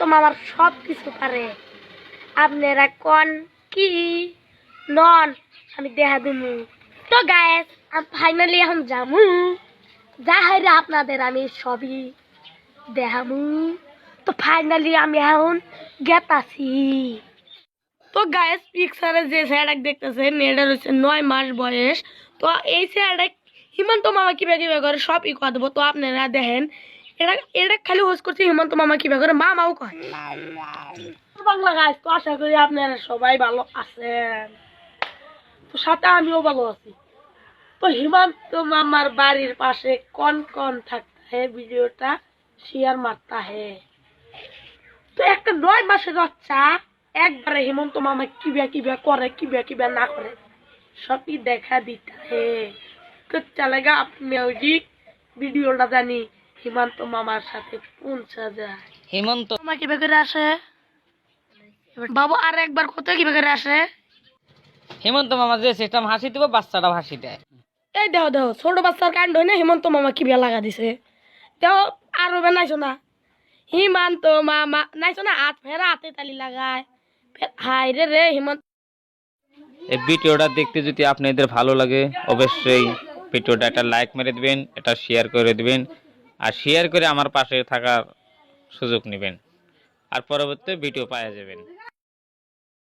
তো মামার সব কিছু পারে আপনারা কোন কি? নন, আমি দেখা দিমু। তো গায়েস আমি ফাইনালি এখন যামু। যা হাইরে আপনাদের আমি সবই দেখামু। তো ফাইনালি আমি এখন গেতাছি। তো গায়েস পিকচারে যে স্যারক দেখতেছেন এটা হচ্ছে নয় মাস বয়স। তো এই স্যারক হিমন্ত মামা কীভাবে কীভাবে করে সব ই কথা দেবো। তো আপনারা দেখেন এটা এটা খালি হোস করছে হিমন্ত মামা কীভাবে করে মামাও কয়। বাংলা গাছ তো আশা করি আপনারা সবাই ভালো আছেন। তো সাথে আমিও ভালো আছি। তো হিমন্ত মামার বাড়ির পাশে কন কন থাকতে ভিডিওটা শেয়ার মারতা হ্যাঁ তো একটা নয় মাসের বাচ্চা একবারে হিমন্ত মামা কিবা কিবা করে, কিবা কিবা না করে, সবই দেখা দিতে হে তো চলেগা মিউজিক ভিডিওটা জানি। হিমন্ত মামার সাথে পৌঁছা যায়। হেমন্ত। মামা কিবা করে আসে? বাবু আর একবার কত কিবা করে আসে? হেমন্ত মামা যে সিস্টেম হাসি দিব বাচ্চাটা হাসি দেয়। এই দেহ দেহ ছোট বাচ্চার কাণ্ড হয় না হিমন্ত মামা কি বিয়া লাগা দিছে। দেহ আর হবে নাইছো না হিমান্ত মামা নাইছো না হাত ফেরা হাতে তালি লাগায়। হাই রে রে হিমন্ত। এই ভিডিওটা দেখতে যদি আপনাদের ভালো লাগে অবশ্যই ভিডিওটা একটা লাইক মেরে দিবেন এটা শেয়ার করে দিবেন। আর শেয়ার করে আমার পাশে থাকার সুযোগ নেবেন। আর পরবর্তী ভিডিও পাওয়া যাবেন।